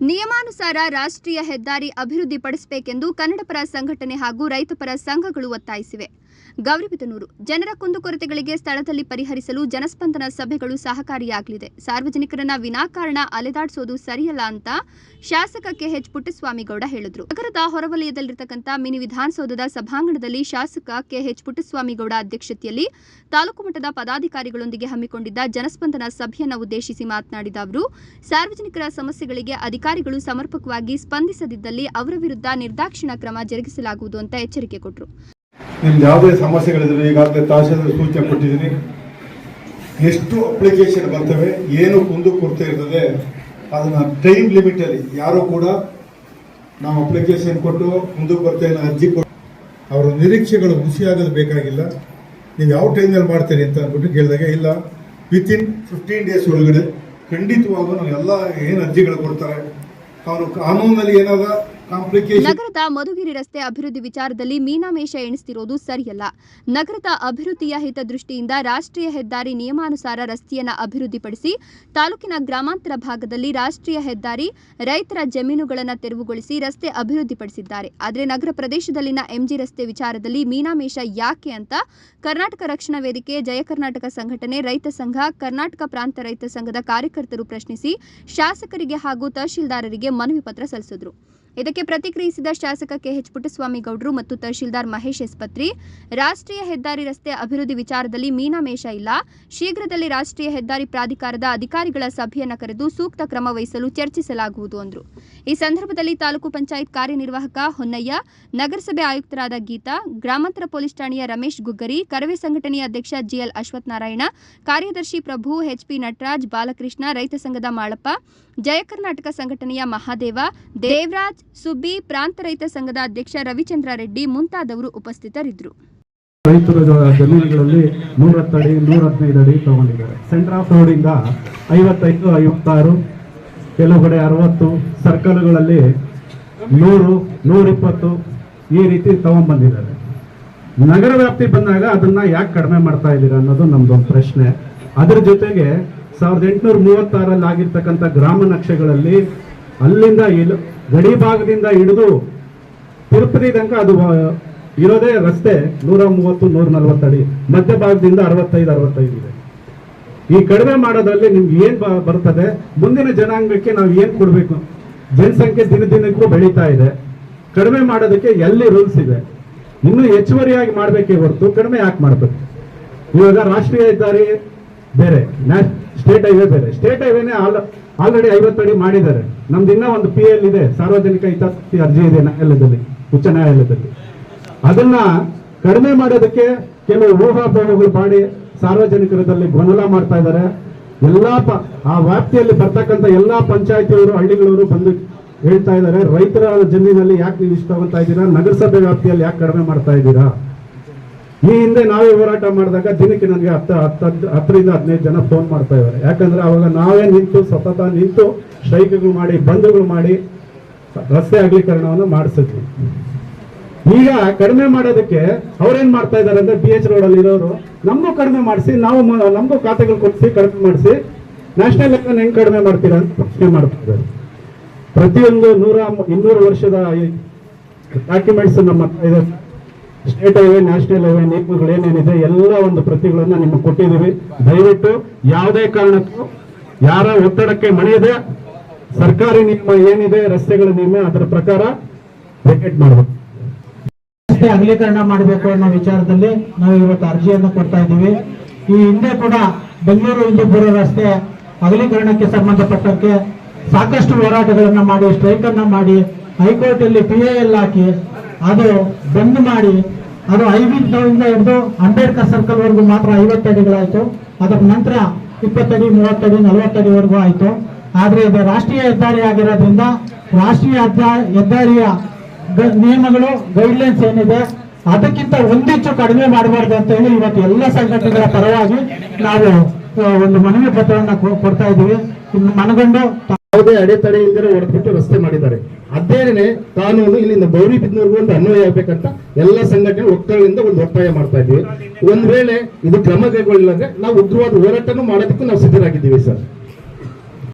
ನಿಯಮಾನುಸಾರ ರಾಷ್ಟ್ರೀಯ ಹೆದ್ದಾರಿ ಅಭಿವೃದ್ಧಿಪಡಿಸಬೇಕೆಂದು ಕನ್ನಡಪರ ಸಂಘಟನೆ ಹಾಗೂ ರೈತಪರ ಸಂಘಗಳು ಒತ್ತಾಯಿಸಿವೆ. ಗೌರಿಬಿದನೂರು ಜನರ ಕುಂದುಕೊರತೆಗಳಿಗೆ ಸ್ಥಳದಲ್ಲಿ ಪರಿಹರಿಸಲು ಜನಸ್ಪಂದನ ಸಭೆಗಳು ಸಹಕಾರಿಯಾಗಲಿದೆ. ಸಾರ್ವಜನಿಕರನ್ನ ವಿನಾಕಾರಣ ಅಲೆದಾಡಿಸೋದು ಸರಿಯಲ್ಲ ಅಂತ ಶಾಸಕ ಕೆಎಚ್ ಪುಟ್ಟಸ್ವಾಮಿಗೌಡ ಹೇಳಿದ್ರು. ನಗರದ ಹೊರವಲಯದಲ್ಲಿರತಕ್ಕಂಥ ಮಿನಿ ವಿಧಾನಸೌಧದ ಸಭಾಂಗಣದಲ್ಲಿ ಶಾಸಕ ಕೆಎಚ್ ಪುಟ್ಟಸ್ವಾಮಿಗೌಡ ಅಧ್ಯಕ್ಷತೆಯಲ್ಲಿ ತಾಲೂಕು ಮಟ್ಟದ ಪದಾಧಿಕಾರಿಗಳೊಂದಿಗೆ ಹಮ್ಮಿಕೊಂಡಿದ್ದ ಜನಸ್ಪಂದನ ಸಭೆಯನ್ನು ಉದ್ದೇಶಿಸಿ ಮಾತನಾಡಿದ ಅವರು, ಸಾರ್ವಜನಿಕರ ಸಮಸ್ಯೆಗಳಿಗೆ ಅಧಿಕಾರಿಗಳು ಸಮರ್ಪಕವಾಗಿ ಸ್ಪಂದಿಸದಿದ್ದಲ್ಲಿ ಅವರ ವಿರುದ್ಧ ನಿರ್ದಾಕ್ಷಿಣ್ಯ ಕ್ರಮ ಜರುಗಿಸಲಾಗುವುದು ಅಂತ ಎಚ್ಚರಿಕೆ ಕೊಟ್ಟರು ನಿಮ್ದು ಯಾವುದೇ ಸಮಸ್ಯೆಗಳಿದ್ರೆ ಈಗಾಗಲೇ ತಹಶೀಲ್ದಾರ್ ಸೂಚನೆ ಕೊಟ್ಟಿದ್ದೀನಿ. ಎಷ್ಟು ಅಪ್ಲಿಕೇಶನ್ ಬರ್ತವೆ, ಏನು ಕುಂದು ಕೊರತೆ ಇರ್ತದೆ, ಅದನ್ನು ಟೈಮ್ ಲಿಮಿಟಲ್ಲಿ ಯಾರು ಕೂಡ ನಾವು ಅಪ್ಲಿಕೇಶನ್ ಕೊಟ್ಟು ಕುಂದು ಕೊರತೆಯನ್ನು ಅರ್ಜಿ ಕೊಟ್ಟು ಅವರ ನಿರೀಕ್ಷೆಗಳು ಹುಸಿಯಾಗೋದು ಬೇಕಾಗಿಲ್ಲ. ನೀವು ಯಾವ ಟೈಮ್ನಲ್ಲಿ ಮಾಡ್ತೀರಿ ಅಂತ ಅಂದ್ಬಿಟ್ಟು ಕೇಳಿದಾಗ, ಇಲ್ಲ ವಿತಿನ್ ಫಿಫ್ಟೀನ್ ಡೇಸ್ ಒಳಗಡೆ ಖಂಡಿತವಾಗೂ ನಾವು ಎಲ್ಲ ಏನು ಅರ್ಜಿಗಳು ಕೊಡ್ತಾರೆ ಅವರು ಕಾನೂನಲ್ಲಿ ಏನಾದ ನಗರದ ಮಧುಗಿರಿ ರಸ್ತೆ ಅಭಿವೃದ್ಧಿ ವಿಚಾರದಲ್ಲಿ ಮೀನಾಮೇಷ ಎಣಿಸ್ತಿರೋದು ಸರಿಯಲ್ಲ. ನಗರದ ಅಭಿವೃದ್ಧಿಯ ಹಿತದೃಷ್ಟಿಯಿಂದ ರಾಷ್ಟ್ರೀಯ ಹೆದ್ದಾರಿ ನಿಯಮಾನುಸಾರ ರಸ್ತೆಯನ್ನು ಅಭಿವೃದ್ಧಿಪಡಿಸಿ ತಾಲೂಕಿನ ಗ್ರಾಮಾಂತರ ಭಾಗದಲ್ಲಿ ರಾಷ್ಟ್ರೀಯ ಹೆದ್ದಾರಿ ರೈತರ ಜಮೀನುಗಳನ್ನು ತೆರವುಗೊಳಿಸಿ ರಸ್ತೆ ಅಭಿವೃದ್ಧಿಪಡಿಸಿದ್ದಾರೆ. ಆದರೆ ನಗರ ಪ್ರದೇಶದಲ್ಲಿನ ಎಂಜಿ ರಸ್ತೆ ವಿಚಾರದಲ್ಲಿ ಮೀನಾಮೇಷ ಯಾಕೆ ಅಂತ ಕರ್ನಾಟಕ ರಕ್ಷಣಾ ವೇದಿಕೆ, ಜಯ ಕರ್ನಾಟಕ ಸಂಘಟನೆ, ರೈತ ಸಂಘ, ಕರ್ನಾಟಕ ಪ್ರಾಂತ ರೈತ ಸಂಘದ ಕಾರ್ಯಕರ್ತರು ಪ್ರಶ್ನಿಸಿ ಶಾಸಕರಿಗೆ ಹಾಗೂ ತಹಶೀಲ್ದಾರರಿಗೆ ಮನವಿ ಪತ್ರ ಸಲ್ಲಿಸಿದ್ರು. ಇದಕ್ಕೆ ಪ್ರತಿಕ್ರಿಯಿಸಿದ ಶಾಸಕ ಕೆಎಚ್ ಪುಟ್ಟಸ್ವಾಮಿ ಗೌಡ್ರು ಮತ್ತು ತಹಶೀಲ್ದಾರ್ ಮಹೇಶ್ ಎಸ್ಪತ್ರಿ, ರಾಷ್ಟ್ರೀಯ ಹೆದ್ದಾರಿ ರಸ್ತೆ ಅಭಿವೃದ್ಧಿ ವಿಚಾರದಲ್ಲಿ ಮೀನಾಮೇಷ ಇಲ್ಲ. ಶೀಘ್ರದಲ್ಲಿ ರಾಷ್ಟ್ರೀಯ ಹೆದ್ದಾರಿ ಪ್ರಾಧಿಕಾರದ ಅಧಿಕಾರಿಗಳ ಸಭೆಯನ್ನು ಕರೆದು ಸೂಕ್ತ ಕ್ರಮ ವಹಿಸಲು ಚರ್ಚಿಸಲಾಗುವುದು ಅಂದರು. ಈ ಸಂದರ್ಭದಲ್ಲಿ ತಾಲೂಕು ಪಂಚಾಯತ್ ಕಾರ್ಯನಿರ್ವಾಹಕ ಹೊನ್ನಯ್ಯ, ನಗರಸಭೆ ಆಯುಕ್ತರಾದ ಗೀತಾ, ಗ್ರಾಮಾಂತರ ಪೊಲೀಸ್ ಠಾಣೆಯ ರಮೇಶ್ ಗುಗ್ಗರಿ, ಕರವೇ ಸಂಘಟನೆಯ ಅಧ್ಯಕ್ಷ ಜಿಎಲ್ ಅಶ್ವತ್ಥನಾರಾಯಣ, ಕಾರ್ಯದರ್ಶಿ ಪ್ರಭು ಎಚ್ಪಿ ನಟರಾಜ್, ಬಾಲಕೃಷ್ಣ, ರೈತ ಸಂಘದ ಮಾಳಪ್ಪ, ಜಯ ಕರ್ನಾಟಕ ಸಂಘಟನೆಯ ಮಹಾದೇವ, ದೇವರಾಜ್, ಸುಬ್ಬಿ, ಪ್ರಾಂತ ರೈತ ಸಂಘದ ಅಧ್ಯಕ್ಷ ರವಿಚಂದ್ರ ರೆಡ್ಡಿ ಮುಂತಾದವರು ಉಪಸ್ಥಿತರಿದ್ದರು. ರೈತರ ಜಮೀನುಗಳಲ್ಲಿ ನೂರ ಹತ್ತಡಿ ನೂರ ಹದಿನೈದು ಅಡಿ ತಗೊಂಡಿದ್ದಾರೆ. ಸೆಂಟರ್ ಆಫ್ ರೋಡಿಂದ ಐವತ್ತೈದು, ಐವತ್ತಾರು ಕೆಲವು ಕಡೆ ಅರವತ್ತು ಸರ್ಕಲ್ಗಳಲ್ಲಿ ನೂರು, ನೂರಿಪ್ಪತ್ತು ಈ ರೀತಿ ತಗೊಂಡ್ಬಂದಿದ್ದಾರೆ. ನಗರ ವ್ಯಾಪ್ತಿ ಬಂದಾಗ ಅದನ್ನ ಯಾಕೆ ಕಡಿಮೆ ಮಾಡ್ತಾ ಇದ್ದೀರಾ ಅನ್ನೋದು ನಮ್ಮದೊಂದು ಪ್ರಶ್ನೆ. ಅದ್ರ ಜೊತೆಗೆ ಸಾವಿರದ ಎಂಟುನೂರ ಮೂವತ್ತಾರಲ್ಲಿ ಆಗಿರ್ತಕ್ಕಂಥ ಗ್ರಾಮ ನಕ್ಷೆಗಳಲ್ಲಿ ಅಲ್ಲಿಂದ ಇಲ್, ಗಡಿ ಭಾಗದಿಂದ ಹಿಡಿದು ತಿರುಪತಿ ತನಕ ಅದು ಇರೋದೇ ರಸ್ತೆ ನೂರ ಮೂವತ್ತು, ನೂರ ನಲವತ್ತಡಿ ಮಧ್ಯ ಭಾಗದಿಂದ ಅರವತ್ತೈದು ಅರವತ್ತೈದು ಇದೆ. ಈ ಕಡಿಮೆ ಮಾಡೋದ್ರಲ್ಲಿ ನಿಮ್ಗೆ ಏನ್ ಬರ್ತದೆ? ಮುಂದಿನ ಜನಾಂಗಕ್ಕೆ ನಾವು ಏನ್ ಕೊಡ್ಬೇಕು? ಜನಸಂಖ್ಯೆ ದಿನ ದಿನಕ್ಕೂ ಬೆಳೀತಾ ಇದೆ. ಕಡಿಮೆ ಮಾಡೋದಕ್ಕೆ ಎಲ್ಲಿ ರೂಲ್ಸ್ ಇದೆ ಇನ್ನು ಹೆಚ್ಚುವರಿಯಾಗಿ ಮಾಡಬೇಕೇ ಹೊರತು ಕಡಿಮೆ ಯಾಕೆ ಮಾಡಬೇಕು? ಇವಾಗ ರಾಷ್ಟ್ರೀಯ ಹೆದ್ದಾರಿ ಬೇರೆ ಸ್ಟೇಟ್ ಹೈವೇ ಬೇರೆ. ಸ್ಟೇಟ್ ಹೈವೇನೆ ಆಲ್ರೆಡಿ ಐವತ್ತಡಿ ಮಾಡಿದ್ದಾರೆ. ನಮ್ದು ಇನ್ನೂ ಒಂದು ಪಿ ಎಲ್ ಇದೆ, ಸಾರ್ವಜನಿಕ ಹಿತಾಸಕ್ತಿ ಅರ್ಜಿ ಇದೆ ನ್ಯಾಯಾಲಯದಲ್ಲಿ ಉಚ್ಚ ನ್ಯಾಯಾಲಯದಲ್ಲಿ. ಅದನ್ನ ಕಡಿಮೆ ಮಾಡೋದಕ್ಕೆ ಕೆಲವು ಊಹಾಪೋಹಗಳು ಮಾಡಿ ಸಾರ್ವಜನಿಕರದಲ್ಲಿ ಗೊಂದಲ ಮಾಡ್ತಾ ಇದ್ದಾರೆ. ಎಲ್ಲಾ ಆ ವ್ಯಾಪ್ತಿಯಲ್ಲಿ ಬರ್ತಕ್ಕಂಥ ಎಲ್ಲಾ ಪಂಚಾಯತಿಯವರು, ಹಳ್ಳಿಗಳವರು ಬಂದು ಹೇಳ್ತಾ ಇದ್ದಾರೆ. ರೈತರ ಜಮೀನಲ್ಲಿ ಯಾಕೆ ನೀವು ಇಷ್ಟ ತಗೊಳ್ತಾ ಇದ್ದೀರಾ? ನಗರಸಭೆ ವ್ಯಾಪ್ತಿಯಲ್ಲಿ ಯಾಕೆ ಕಡಿಮೆ ಮಾಡ್ತಾ ಇದ್ದೀರಾ? ಈ ಹಿಂದೆ ನಾವೇ ಹೋರಾಟ ಮಾಡಿದಾಗ ದಿನಕ್ಕೆ ನನಗೆ ಹತ್ತ ಹತ್ತ ಹತ್ತರಿಂದ ಹದಿನೈದು ಜನ ಫೋನ್ ಮಾಡ್ತಾ ಇದ್ದಾರೆ. ಯಾಕಂದ್ರೆ ಅವಾಗ ನಾವೇ ನಿಂತು, ಸತತ ನಿಂತು ಸ್ಟ್ರೈಕ್ಗಳು ಮಾಡಿ ಬಂದ್ಗಳು ಮಾಡಿ ರಸ್ತೆ ಅಗಲೀಕರಣವನ್ನು ಮಾಡಿಸಿದ್ವಿ. ಈಗ ಕಡಿಮೆ ಮಾಡೋದಕ್ಕೆ ಅವ್ರೇನ್ ಮಾಡ್ತಾ ಇದ್ದಾರೆ ಅಂದ್ರೆ ಬಿ ಎಚ್ ರೋಡ್ ಅಲ್ಲಿ ಇರೋರು, ನಮಗೂ ಕಡಿಮೆ ಮಾಡಿಸಿ, ನಾವು ನಮಗೂ ಖಾತೆಗಳು ಕೊಡಿಸಿ, ಕಡಿಮೆ ಮಾಡಿಸಿ ನ್ಯಾಷನಲ್ ಲೆವೆಲ್ ಹೆಂಗ್ ಕಡಿಮೆ ಮಾಡ್ತೀರಾ ಅಂತ ಪ್ರಶ್ನೆ ಮಾಡ್ತಿದ್ದಾರೆ ಪ್ರತಿಯೊಂದು ನೂರ ಇನ್ನೂರು ವರ್ಷದ ಡಾಕ್ಯುಮೆಂಟ್ಸ್ ನಮ್ಮ ಇದೆ. ಸ್ಟೇಟ್ ಹೈವೇ ನ್ಯಾಷನಲ್ ಹೈವೇ ನಿಯಮಗಳು ಏನೇನಿದೆ, ಎಲ್ಲ ಒಂದು ಪ್ರತಿಗಳನ್ನ ನಿಮಗೆ ಕೊಟ್ಟಿದ್ದೀವಿ. ದಯವಿಟ್ಟು ಯಾವುದೇ ಕಾರಣಕ್ಕೂ ಯಾರ ಒತ್ತಡಕ್ಕೆ ಮಣಿಯದೆ ಸರ್ಕಾರಿ ನಿಯಮ ಏನಿದೆ, ರಸ್ತೆಗಳ ನಿಯಮ ಅದರ ಪ್ರಕಾರ ವೆಕೆಟ್ ಮಾಡಬೇಕು. ರಸ್ತೆ ಅಗಲೀಕರಣ ಮಾಡಬೇಕು ಅನ್ನೋ ವಿಚಾರದಲ್ಲಿ ನಾವು ಇವತ್ತು ಅರ್ಜಿಯನ್ನು ಕೊಡ್ತಾ ಇದ್ದೀವಿ. ಈ ಹಿಂದೆ ಕೂಡ ಬೆಂಗಳೂರು ವಿಜಯಪುರ ರಸ್ತೆ ಅಗಲೀಕರಣಕ್ಕೆ ಸಂಬಂಧಪಟ್ಟಂತೆ ಸಾಕಷ್ಟು ಹೋರಾಟಗಳನ್ನು ಮಾಡಿ ಸ್ಟ್ರೈಕ್ ಅನ್ನ ಮಾಡಿ ಹೈಕೋರ್ಟ್ ಅಲ್ಲಿ ಪಿ ಎಲ್ ಹಾಕಿ ಅದು ಬಂದ್ ಮಾಡಿ, ಅದು ಐವಿಂದ ಹಿಡಿದು ಅಂಬೇಡ್ಕರ್ ಸರ್ಕಲ್ ವರೆಗೂ ಮಾತ್ರ ಐವತ್ತು ಅಡಿಗಳಾಯ್ತು. ಅದರ ನಂತರ ಇಪ್ಪತ್ತಡಿ ಮೂವತ್ತಡಿ ವರೆಗೂ ಆಯ್ತು. ಆದ್ರೆ ಇದು ರಾಷ್ಟ್ರೀಯ ಹೆದ್ದಾರಿ ಆಗಿರೋದ್ರಿಂದ ರಾಷ್ಟ್ರೀಯ ಹೆದ್ದಾ- ಹೆದ್ದಾರಿಯ ನಿಯಮಗಳು ಗೈಡ್ಲೈನ್ಸ್ ಏನಿದೆ, ಅದಕ್ಕಿಂತ ಒಂದಿಚ್ಚು ಕಡಿಮೆ ಮಾಡಬಾರ್ದು ಅಂತ ಹೇಳಿ ಇವತ್ತು ಎಲ್ಲ ಸಂಘಟನೆಗಳ ಪರವಾಗಿ ನಾವು ಒಂದು ಮನವಿ ಪತ್ರವನ್ನ ಕೊಡ್ತಾ ಇದ್ದೀವಿ. ಇನ್ನು ಮನಗಂಡು ಯಾವುದೇ ಅಡೆತಡೆ ಇಲ್ಲದೆ ಹೊಡೆದ್ಬಿಟ್ಟು ರಸ್ತೆ ಮಾಡಿದ್ದಾರೆ. ಅದೇನೆ ಕಾನೂನು ಇಲ್ಲಿಂದ ಬೌರಿ ಬಿದ್ನೂರ್ಗೂ ಒಂದು ಅನ್ವಯ ಆಗ್ಬೇಕಂತ ಎಲ್ಲ ಸಂಘಟನೆ ಒಕ್ಕಲಿಂದ ಒಂದು ಒತ್ತಾಯ ಮಾಡ್ತಾ ಇದ್ದೀವಿ. ಒಂದ್ ವೇಳೆ ಇದು ಕ್ರಮ ಕೈಗೊಳ್ಳಿಲ್ಲ ನಾವು ಉಗ್ರವಾದ ಹೋರಾಟನೂ ಮಾಡೋದಕ್ಕೂ ನಾವು ಸಿದ್ಧರಾಗಿದ್ದೀವಿ ಸರ್.